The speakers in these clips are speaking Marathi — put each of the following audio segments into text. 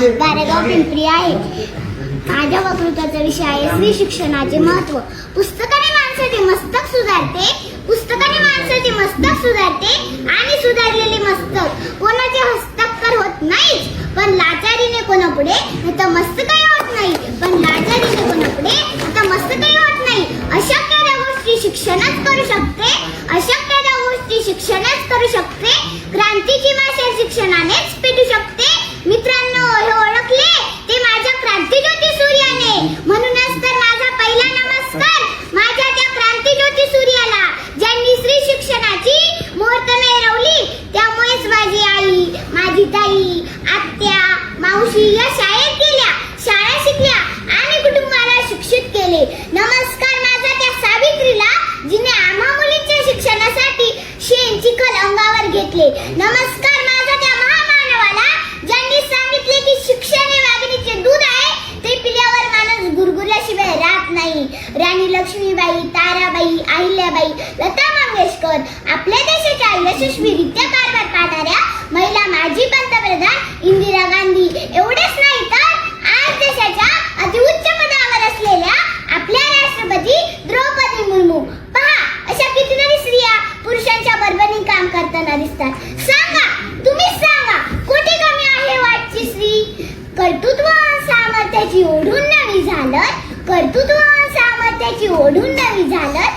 गारेगाव पिंपरी आहे. माझ्या वक्तृत्वाचा विषय आहे स्त्री शिक्षणाचे महत्त्व. पुस्तकाने माणसाचे मस्तक सुधारते पुस्तकाने माणसाचे मस्तक सुधारते आणि सुधारलेले मस्तक. कोणाचे हस्ताक्षर होत नाहीच पण लाचारीने कोणापुढे नाही तर मस्तक अहिल्याबाई लता मंगेशकर. आपल्या देशाच्या यशस्वीरित्या कारभार पाहणाऱ्या महिला माजी पंतप्रधान इंदिरा गांधी. एवढेच नाही तर आज देशाच्या अतिउच्च पदावर असलेल्या आपल्या राष्ट्रपती द्रौपदी मुर्मू. पहा अशा कितीतरी स्त्रिया पुरुषांच्या बरोबरीने काम करताना दिसतात. सांगा तुम्ही सांगा कुठे कमी आहे वाटची स्त्री? कर्तृत्व सामर्थ्याची ओढून नवी झालं कर्तृत्व सामर्थ्याची ओढून नवी झालं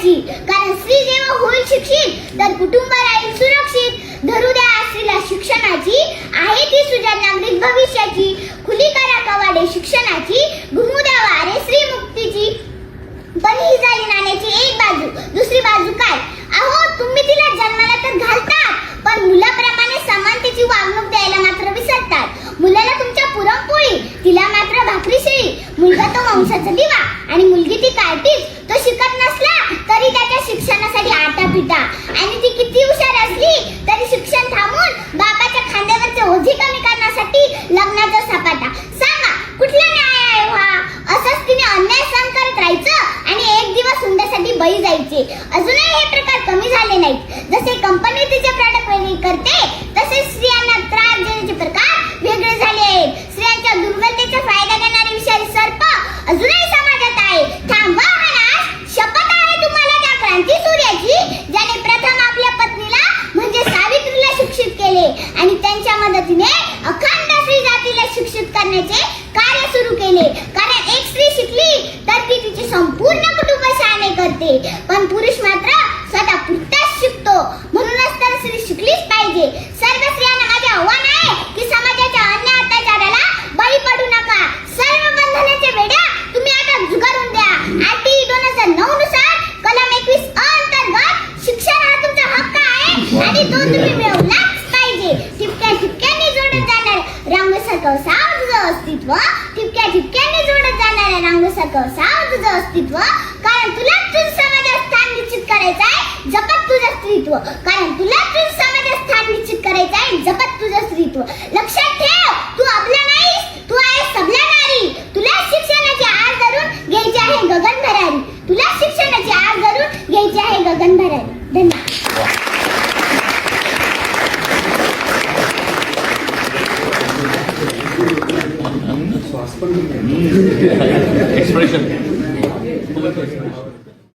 करायची. कारण स्त्री जेव्हा होईल शिक्षित तर कुटुंब राहील सुरक्षित. धरू द्या स्त्रीला शिक्षणाची आहे ती सुजाण नागरिक. भविष्याची खुली करा कवाडे शिक्षणाची घुमू द्या वारे स्त्री मुक्तीची पण ही झाली नाण्याची एक बाजू दुसरी बाजू काय अहो तुम्ही तिला जन्माला तर घालतात पण मुलाप्रमाणे समानतेची वागणूक द्यायला मात्र विसरतात मुलाला तुमच्या पुरणपोळी तिला मात्र भाकरी शेळी मुलगा तो वंशाचा दिवा आणि मुलगी ती कार्टीज तो शिकत नसला तरी त्याच्या शिक्षणासाठी आटा पिटा आणि ती किती हुशार असली तरी शिक्षण थांबून बापाच्या खांद्यावरचे ओझे कमी करण्यासाठी लग्नाचा सपाटा सांगा कुठला न्याय आहे हा असंच तिने अन्याय सहन करत राहायचं आणि एक दिवस हुंड्यासाठी बळी जायचे अजूनही हे प्रकार कमी झाले नाहीत जसे कंपनी तिचे प्रॉडक्ट वेगळे करते. तसेच स्त्रियांना त्रास देण्याचे प्रकार वेगळे झाले आहेत. स्त्रियांच्या दुर्बलतेचा फायदा घेणारे विषारी सर्प अजूनही समाजात आहे. थांबवा हा नाश शपथ आहे तुम्हाला त्या क्रांती सूर्याची ज्याने प्रथम आपल्या पत्नीला म्हणजे सावित्रीला शिक्षित केले आणि त्यांच्या मदतीने अखंड स्त्री जातीला शिक्षित करण्याचे कार्य सुरू केले. कारण एक स्त्री शिकली तर ती तिचे संपूर्ण कुटुंब शहाणे करते. पण पुरुष रांगोसारखं साव तुझं अस्तित्व ठिपक्या ठिपक्याने जोडत जाणाऱ्या रांगोसारखं साव तुझं अस्तित्व. कारण तुला तुझं समाजात स्थान निश्चित करायचं आहे जपत तुझं अस्तित्व. expression.